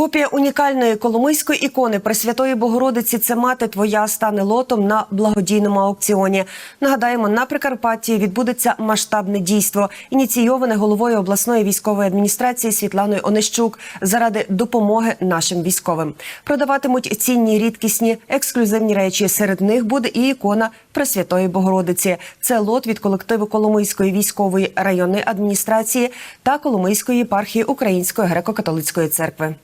Копія унікальної коломийської ікони Пресвятої Богородиці це мати твоя стане лотом на благодійному аукціоні. Нагадаємо, на Прикарпатті відбудеться масштабне дійство, ініційоване головою обласної військової адміністрації Світланою Онищук заради допомоги нашим військовим. Продаватимуть цінні рідкісні ексклюзивні речі. Серед них буде і ікона Пресвятої Богородиці. Це лот від колективу Коломийської військової районної адміністрації та Коломийської єпархії Української греко-католицької церкви.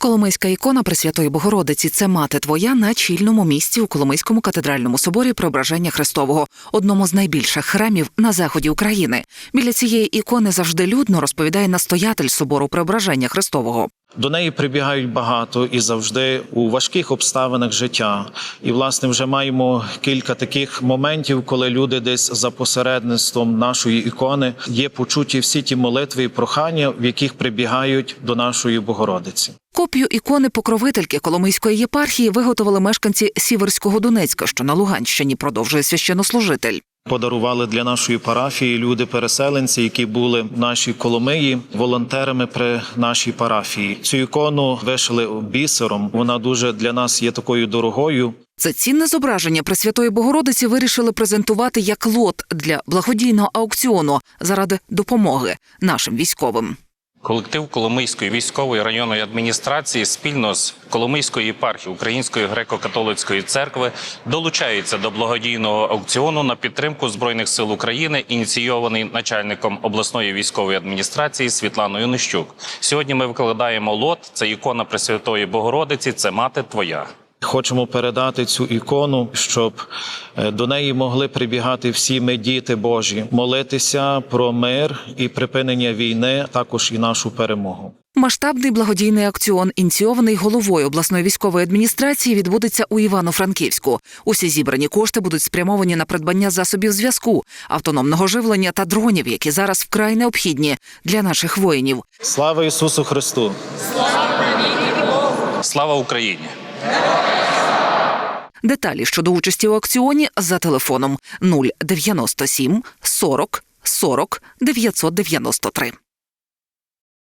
Коломийська ікона Пресвятої Богородиці це мати твоя на чільному місці у Коломийському катедральному соборі Преображення Христового, одному з найбільших храмів на заході України. Біля цієї ікони завжди людно розповідає настоятель собору Преображення Христового. До неї прибігають багато і завжди у важких обставинах життя. І, власне, вже маємо кілька таких моментів, коли люди десь за посередництвом нашої ікони є почуті всі ті молитви і прохання, в яких прибігають до нашої Богородиці. Копію ікони покровительки Коломийської єпархії виготовили мешканці Сіверського Донецька, що на Луганщині продовжує священнослужитель. Подарували для нашої парафії люди-переселенці, які були в нашій Коломиї, волонтерами при нашій парафії. Цю ікону вишили бісером. Вона дуже для нас є такою дорогою. Це цінне зображення Пресвятої Богородиці вирішили презентувати як лот для благодійного аукціону заради допомоги нашим військовим. Колектив Коломийської військової районної адміністрації спільно з Коломийською єпархією Української греко-католицької церкви долучається до благодійного аукціону на підтримку збройних сил України, ініційований начальником обласної військової адміністрації Світланою Нищук. Сьогодні ми викладаємо лот. Це ікона Пресвятої Богородиці. Це мати твоя. Хочемо передати цю ікону, щоб е, до неї могли прибігати всі ми, діти Божі, молитися про мир і припинення війни, також і нашу перемогу. Масштабний благодійний акціон, ініційований головою обласної військової адміністрації, відбудеться у Івано-Франківську. Усі зібрані кошти будуть спрямовані на придбання засобів зв'язку, автономного живлення та дронів, які зараз вкрай необхідні для наших воїнів. Слава Ісусу Христу! Слава Україні! Деталі щодо участі у акціоні за телефоном 097 40 40 993.